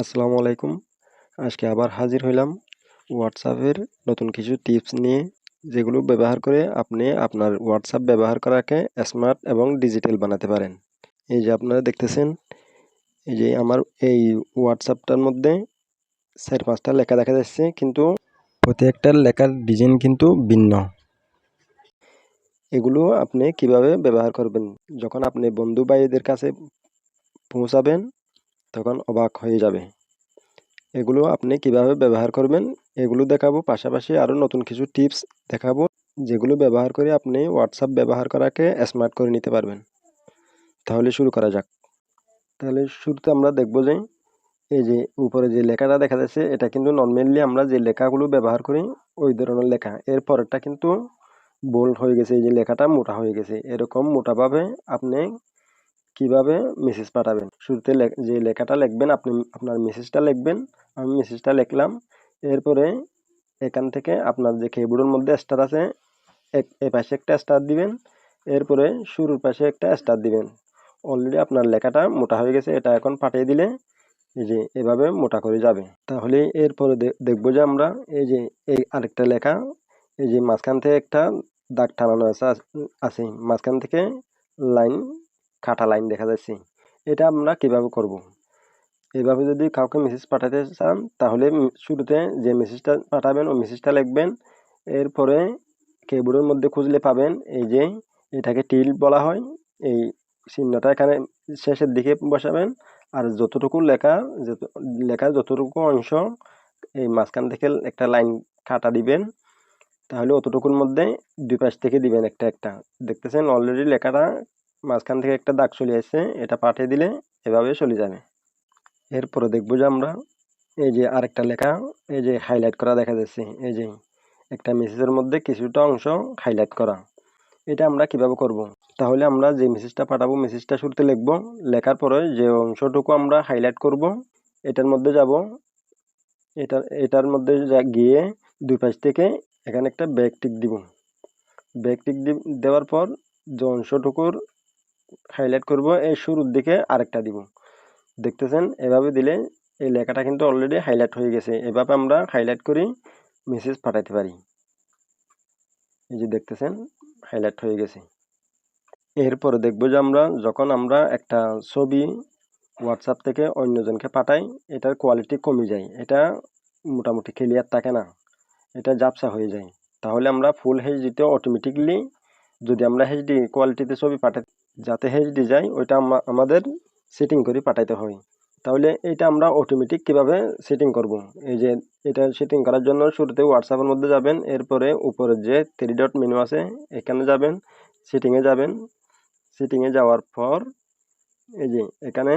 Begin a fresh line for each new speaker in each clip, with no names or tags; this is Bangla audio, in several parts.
আসসালামু আলাইকুম। আজকে আবার হাজির হইলাম হোয়াটসঅ্যাপের নতুন কিছু টিপস নিয়ে, যেগুলো ব্যবহার করে আপনি আপনার হোয়াটসঅ্যাপ ব্যবহার করাকে স্মার্ট এবং ডিজিটাল বানাতে পারেন। এই যে আপনারা দেখতেছেন, এই যে আমার এই হোয়াটসঅ্যাপটার মধ্যে চার পাঁচটা লেখা দেখা যাচ্ছে, কিন্তু প্রত্যেকটার লেখার ডিজাইন কিন্তু ভিন্ন। এগুলো আপনি কীভাবে ব্যবহার করবেন? যখন আপনি বন্ধু ভাইদের কাছে পৌঁছাবেন তখন অবাক হয়ে যাবে। এগুলো আপনি কীভাবে ব্যবহার করবেন? এগুলো দেখাবো। পাশাপাশি আরও নতুন কিছু টিপস দেখাবো, যেগুলো ব্যবহার করে আপনি হোয়াটসঅ্যাপ ব্যবহার করাকে স্মার্ট করে নিতে পারবেন। তাহলে শুরু করা যাক। তাহলে শুরুতে আমরা দেখব যে, এই যে উপরে যে লেখাটা দেখা যাচ্ছে, এটা কিন্তু নর্মালি আমরা যে লেখাগুলো ব্যবহার করি, ওই ধরনের লেখা। এর পরেরটা কিন্তু বোল্ড হয়ে গেছে। এই যে লেখাটা মোটা হয়ে গেছে। এরকম মোটাভাবে আপনি কীভাবে মেসেজ পাঠাবেন? শুরুতে যে লেখাটা লিখবেন, আপনি, আপনার মেসেজটা লিখবেন, আমি মেসেজটা লিখলাম, এরপরে এখান থেকে আপনার যে কিবোর্ডের মধ্যে স্টার আছে এ পাশে একটা স্টার দিবেন, এরপরে শুরুর পাশে একটা স্টার দিবেন। অলরেডি আপনার লেখাটা মোটা হয়ে গেছে, এটা এখন পাঠিয়ে দিলে এই যে এভাবে মোটা করে যাবে। তাহলে এরপরে দেখব যে আমরা এই যে, এই আরেকটা লেখা, এই যে মাঝখান থেকে একটা দাগ টানানো আছে আছে। মাঝখান থেকে লাইন কাটা লাইন দেখা যাচ্ছে। এটা আমরা কীভাবে করব। এভাবে যদি কাউকে মেসেজ পাঠাতে চান, তাহলে শুরুতে যে মেসেজটা পাঠাবেন, ওই মেসেজটা লিখবেন। এরপরে কিবোর্ডের মধ্যে খুঁজলে পাবেন এই যে এটাকে টিল বলা হয়। এই চিহ্নটা এখানে শেষের দিকে বসাবেন। আর যতটুকু লেখা, যত লেখার যতটুকু অংশ, এই মাঝখান থেকে একটা লাইন কাটা দিবেন। তাহলে অতটুকুর মধ্যে দুই পাশ থেকে দিবেন একটা একটা। দেখতেছেন অলরেডি লেখাটা মাঝখান থেকে একটা দাগ চলে আসছে এটা পাঠিয়ে দিলে এভাবে চলে যাবে। এরপরে দেখব যে আমরা এই যে আরেকটা লেখা, এই যে হাইলাইট করা দেখা যাচ্ছে, এই যে একটা মেসেজের মধ্যে কিছুটা অংশ হাইলাইট করা। এটা আমরা কীভাবে করব। তাহলে আমরা যে মেসেজটা পাঠাবো মেসেজটা শুরুতে লিখব, লেখার পরে যে অংশটুকু আমরা হাইলাইট করব, এটার মধ্যে যাব, এটা, এটার মধ্যে গিয়ে দুই পাশ থেকে এখানে একটা ব্যাক টিক দিব। ব্যাক টিক দেওয়ার পর যে অংশটুকুর হাইলাইট করব, এই শুরুর দিকে আরেকটা দিব। দেখতেছেন, এভাবে দিলে এই লেখাটা কিন্তু অলরেডি হাইলাইট হয়ে গেছে। এভাবে আমরা হাইলাইট করি মেসেজ পাঠাতে পারি। এই যে দেখতেছেন হাইলাইট হয়ে গেছে। এরপরে দেখব যে আমরা, যখন আমরা একটা ছবি হোয়াটসঅ্যাপ থেকে অন্যজনকে পাঠাই, এটার কোয়ালিটি কমে যায়। এটা মোটামুটি ক্লিয়ার থাকে না। এটা জাপসা হয়ে যায়। তাহলে আমরা ফুল হেচডিতে অটোমেটিকলি যদি আমরা হেচডি কোয়ালিটিতে ছবি পাঠাই যাতে হেচডি যায় ওইটা আমাদের সেটিং করে পাঠাইতে হয়। তাহলে এটা আমরা অটোমেটিক কীভাবে সেটিং করব? এই যে এটা সেটিং করার জন্য শুরুতে হোয়াটসঅ্যাপের মধ্যে যাবেন, এরপরে উপরে যে থ্রি ডট মেনু আছে, এখানে যাবেন সেটিংয়ে যাবেন। সেটিংয়ে যাওয়ার পর এই যে এখানে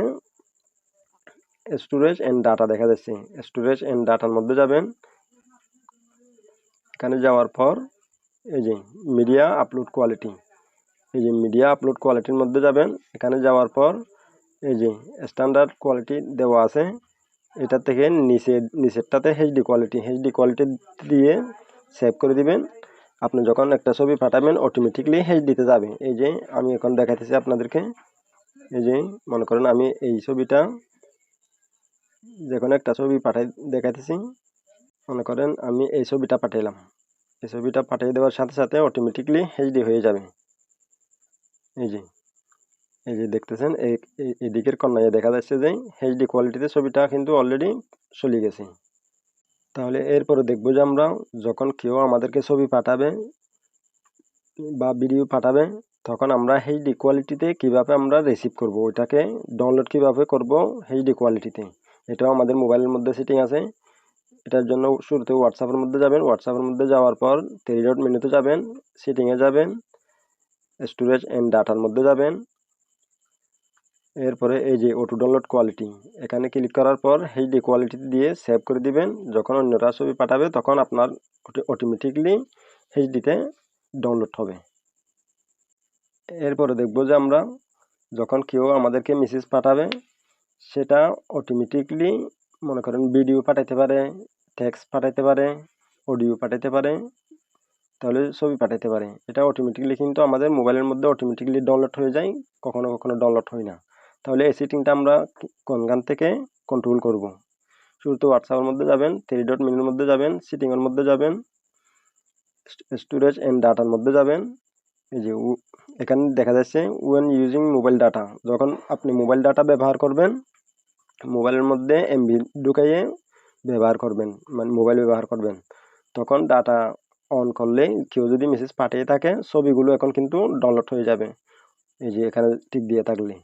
স্টোরেজ অ্যান্ড ডাটা দেখা যাচ্ছে। স্টোরেজ অ্যান্ড ডাটার মধ্যে যাবেন। এখানে যাওয়ার পর এই যে মিডিয়া আপলোড কোয়ালিটি এই যে মিডিয়া আপলোড কোয়ালিটির মধ্যে যাবেন, এখানে যাওয়ার পর এই যে স্ট্যান্ডার্ড কোয়ালিটি দেওয়া আছে, এটা থেকে নিচে, নিচেরটাতে এইচডি কোয়ালিটি এইচডি কোয়ালিটি দিয়ে সেভ করে দিবেন। আপনি যখন একটা ছবি পাঠাবেন অটোমেটিকলি এইচডিতে যাবে। এই যে আমি এখন দেখাতেছি আপনাদেরকে। এই যে মনে করেন আমি এই ছবিটা যখন একটা ছবি পাঠাই দেখাতেছি মনে করেন আমি এই ছবিটা পাঠাইলাম। এই ছবিটা পাঠিয়ে দেওয়ার সাথে সাথে অটোমেটিকলি এইচডি হয়ে যাবে। এই যে এই যে দেখতেছেন এই এদিকের কর্নারে দেখা যাচ্ছে যে এইচডি কোয়ালিটিতে ছবিটা কিন্তু অলরেডি চলে গেছে। তাহলে এরপরে দেখব যে আমরা যখন কেউ আমাদেরকে ছবি পাঠাবে বা ভিডিও পাঠাবে, তখন আমরা এইচডি কোয়ালিটিতে কীভাবে আমরা রিসিভ করব? ওইটাকে ডাউনলোড কীভাবে করব এইচডি কোয়ালিটিতে এটাও আমাদের মোবাইলের মধ্যে সেটিং আছে। এটার জন্য শুরুতে হোয়াটসঅ্যাপের মধ্যে যাবেন। হোয়াটসঅ্যাপের মধ্যে যাওয়ার পর থ্রি ডট মেনুতে যাবেন সেটিংয়ে যাবেন। স্টোরেজ অ্যান্ড ডাটার মধ্যে যাবেন। এরপরে এই যে অটো ডাউনলোড কোয়ালিটি এখানে ক্লিক করার পর এইচডি কোয়ালিটি দিয়ে সেভ করে দিবেন। যখন অন্যরা ছবি পাঠাবে তখন আপনার অটোমেটিকলি এইচডিতে ডাউনলোড হবে। এরপরে দেখব যে আমরা যখন কেউ আমাদেরকে মেসেজ পাঠাবে, সেটা অটোমেটিকলি মনে করেন ভিডিও পাঠাইতে পারে টেক্সট পাঠাইতে পারে অডিও পাঠাইতে পারে। তাহলে ছবি পাঠাইতে পারে। এটা অটোমেটিকলি কিন্তু আমাদের মোবাইলের মধ্যে অটোমেটিকলি ডাউনলোড হয়ে যায়, কখনো কখনো ডাউনলোড হয় না। তাহলে এই সেটিংটা আমরা কোন গান থেকে কন্ট্রোল করব? শুরুতে হোয়াটসঅ্যাপের মধ্যে যাবেন থ্রি ডট মেনুর মধ্যে যাবেন সিটিংয়ের মধ্যে যাবেন স্টোরেজ অ্যান্ড ডাটার মধ্যে যাবেন। এই যে এখানে দেখা যাচ্ছে ওয়েন ইউজিং মোবাইল ডাটা যখন আপনি মোবাইল ডাটা ব্যবহার করবেন মোবাইলের মধ্যে এমবি ঢুকাইয়ে ব্যবহার করবেন মানে মোবাইল ব্যবহার করবেন, তখন ডাটা অন করলেই কেউ যদি মেসেজ পাঠিয়ে থাকে, ছবিগুলো এখন কিন্তু ডাউনলোড হয়ে যাবে। এই যে এখানে টিক দিয়ে থাকলে।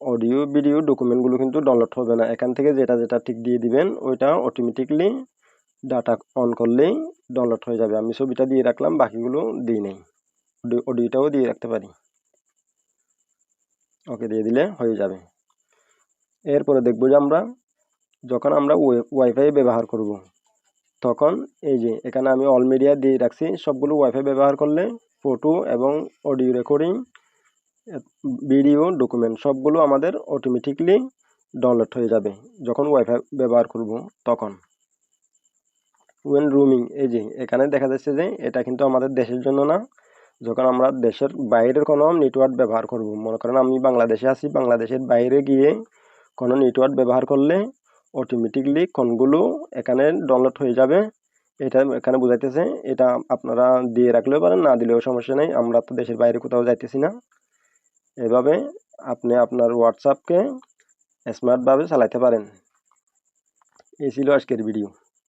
অডিও ভিডিও ডকুমেন্টগুলো কিন্তু ডাউনলোড হবে না। এখান থেকে যেটা যেটা টিক দিয়ে দিবেন, ওইটা অটোমেটিকলি ডাটা অন করলেই ডাউনলোড হয়ে যাবে। আমি ছবিটা দিয়ে রাখলাম, বাকিগুলো দিই নেই। অডিওটাও দিয়ে রাখতে পারি। ওকে, দিয়ে দিলে হয়ে যাবে। এরপরে দেখব যে আমরা, যখন আমরা ওয়াইফাই ব্যবহার করব তখন এই যে এখানে আমি অল মিডিয়া দিয়ে রাখছি, সবগুলো ওয়াইফাই ব্যবহার করলে ফটো এবং অডিও রেকর্ডিং ভিডিও ডকুমেন্ট সবগুলো আমাদের অটোমেটিকলি ডাউনলোড হয়ে যাবে যখন ওয়াইফাই ব্যবহার করব তখন। ওয়েন রুমিং এই যে এখানে দেখা যাচ্ছে যে এটা কিন্তু আমাদের দেশের জন্য না, যখন আমরা দেশের বাইরের কোনো নেটওয়ার্ক ব্যবহার করব, মনে করেন আমি বাংলাদেশে আছি, বাংলাদেশের বাইরে গিয়ে কোনো নেটওয়ার্ক ব্যবহার করলে অটোমেটিকলি কোনগুলো এখানে ডাউনলোড হয়ে যাবে, এটা এখানে বোঝাইতেছে। এটা আপনারা দিয়ে রাখলেও পারেন, না দিলেও সমস্যা নেই। আমরা তো দেশের বাইরে কোথাও যাইতেছি না। এভাবে আপনি আপনার হোয়াটসঅ্যাপকে স্মার্টভাবে চালাতে পারেন। এই ছিল আজকের ভিডিও